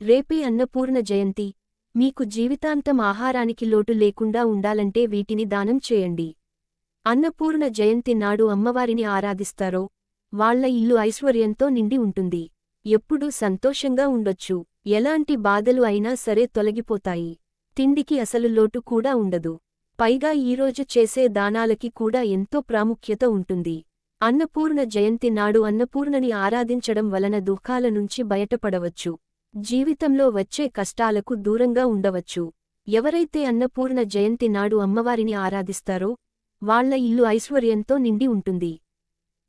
రేపే అన్నపూర్ణ జయంతి. మీకు జీవితాంతం ఆహారానికి లోటు లేకుండా ఉండాలంటే వీటిని దానం చేయండి. అన్నపూర్ణ జయంతి నాడు అమ్మవారిని ఆరాధిస్తారో వాళ్ళ ఇల్లు ఐశ్వర్యంతో నిండి ఉంటుంది. ఎప్పుడూ సంతోషంగా ఉండొచ్చు. ఎలాంటి బాధలు అయినా సరే తొలగిపోతాయి. తిండికి అసలు లోటు కూడా ఉండదు. పైగా ఈరోజు చేసే దానాలకి కూడా ఎంతో ప్రాముఖ్యత ఉంటుంది. అన్నపూర్ణ జయంతి నాడు అన్నపూర్ణని ఆరాధించడం వలన దుఃఖాల నుంచి బయటపడవచ్చు. జీవితంలో వచ్చే కష్టాలకు దూరంగా ఉండవచ్చు. ఎవరైతే అన్నపూర్ణ జయంతి నాడు అమ్మవారిని ఆరాధిస్తారో వాళ్ళ ఇల్లు ఐశ్వర్యంతో నిండి ఉంటుంది.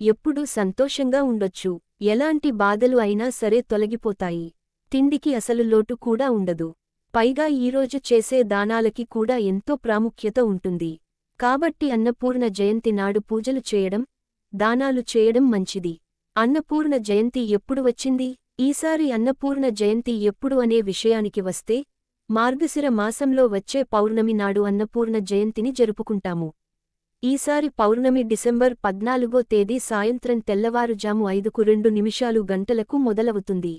ఎప్పుడూ సంతోషంగా ఉండొచ్చు. ఎలాంటి బాధలు అయినా సరే తొలగిపోతాయి. తిండికి అసలు లోటు కూడా ఉండదు. పైగా ఈరోజు చేసే దానాలకి కూడా ఎంతో ప్రాముఖ్యత ఉంటుంది. కాబట్టి అన్నపూర్ణ జయంతి నాడు పూజలు చేయడం దానాలు చేయడం మంచిది. అన్నపూర్ణ జయంతి ఎప్పుడు వచ్చింది? ఈసారి అన్నపూర్ణ జయంతి ఎప్పుడు అనే విషయానికి వస్తే మార్గశిర మాసంలో వచ్చే పౌర్ణమి నాడు అన్నపూర్ణ జయంతిని జరుపుకుంటాము. ఈసారి పౌర్ణమి డిసెంబర్ పద్నాలుగో తేదీ సాయంత్రం తెల్లవారుజాము ఐదుకు రెండు నిమిషాలు గంటలకు మొదలవుతుంది.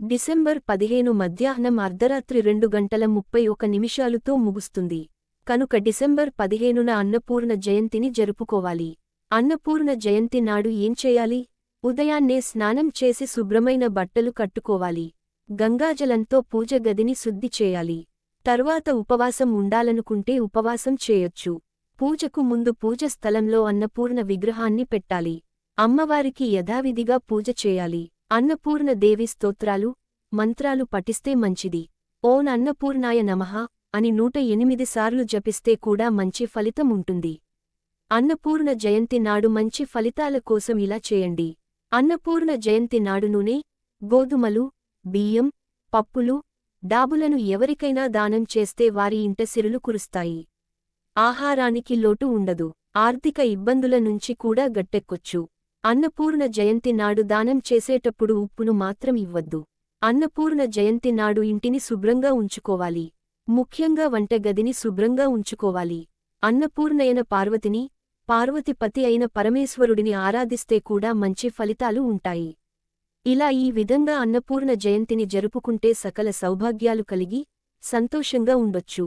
డిసెంబర్ పదిహేను మధ్యాహ్నం అర్ధరాత్రి రెండు గంటల ముప్పై ఒక నిమిషాలుతో ముగుస్తుంది. కనుక డిసెంబర్ పదిహేనున అన్నపూర్ణ జయంతిని జరుపుకోవాలి. అన్నపూర్ణ జయంతి నాడు ఏం చేయాలి? ఉదయాన్నే స్నానం చేసి శుభ్రమైన బట్టలు కట్టుకోవాలి. గంగాజలంతో పూజ గదిని శుద్ధి చేయాలి. తర్వాత ఉపవాసం ఉండాలనుకుంటే ఉపవాసం చేయొచ్చు. పూజకు ముందు పూజ స్థలంలో అన్నపూర్ణ విగ్రహాన్ని పెట్టాలి. అమ్మవారికి యథావిధిగా పూజ చేయాలి. అన్నపూర్ణ దేవి స్తోత్రాలు మంత్రాలు పఠిస్తే మంచిది. ఓన్ అన్నపూర్ణాయ నమః అని నూట ఎనిమిది సార్లు జపిస్తే కూడా మంచి ఫలితం ఉంటుంది. అన్నపూర్ణ జయంతి నాడు మంచి ఫలితాల కోసం ఇలా చేయండి. అన్నపూర్ణ జయంతి నాడు నూనె గోధుమలు బియ్యం పప్పులు డాబులను ఎవరికైనా దానం చేస్తే వారి ఇంట సిరులు కురుస్తాయి. ఆహారానికి లోటు ఉండదు. ఆర్థిక ఇబ్బందుల నుంచి కూడా గట్టెక్కొచ్చు. అన్నపూర్ణ జయంతి నాడు దానం చేసేటప్పుడు ఉప్పును మాత్రం ఇవ్వద్దు. అన్నపూర్ణ జయంతి నాడు ఇంటిని శుభ్రంగా ఉంచుకోవాలి. ముఖ్యంగా వంటగదిని శుభ్రంగా ఉంచుకోవాలి. అన్నపూర్ణయన పార్వతిని పార్వతిపతి అయిన పరమేశ్వరుడిని ఆరాధిస్తే కూడా మంచి ఫలితాలు ఉంటాయి. ఇలా ఈ విధంగా అన్నపూర్ణ జయంతిని జరుపుకుంటే సకల సౌభాగ్యాలు కలిగి సంతోషంగా ఉండొచ్చు.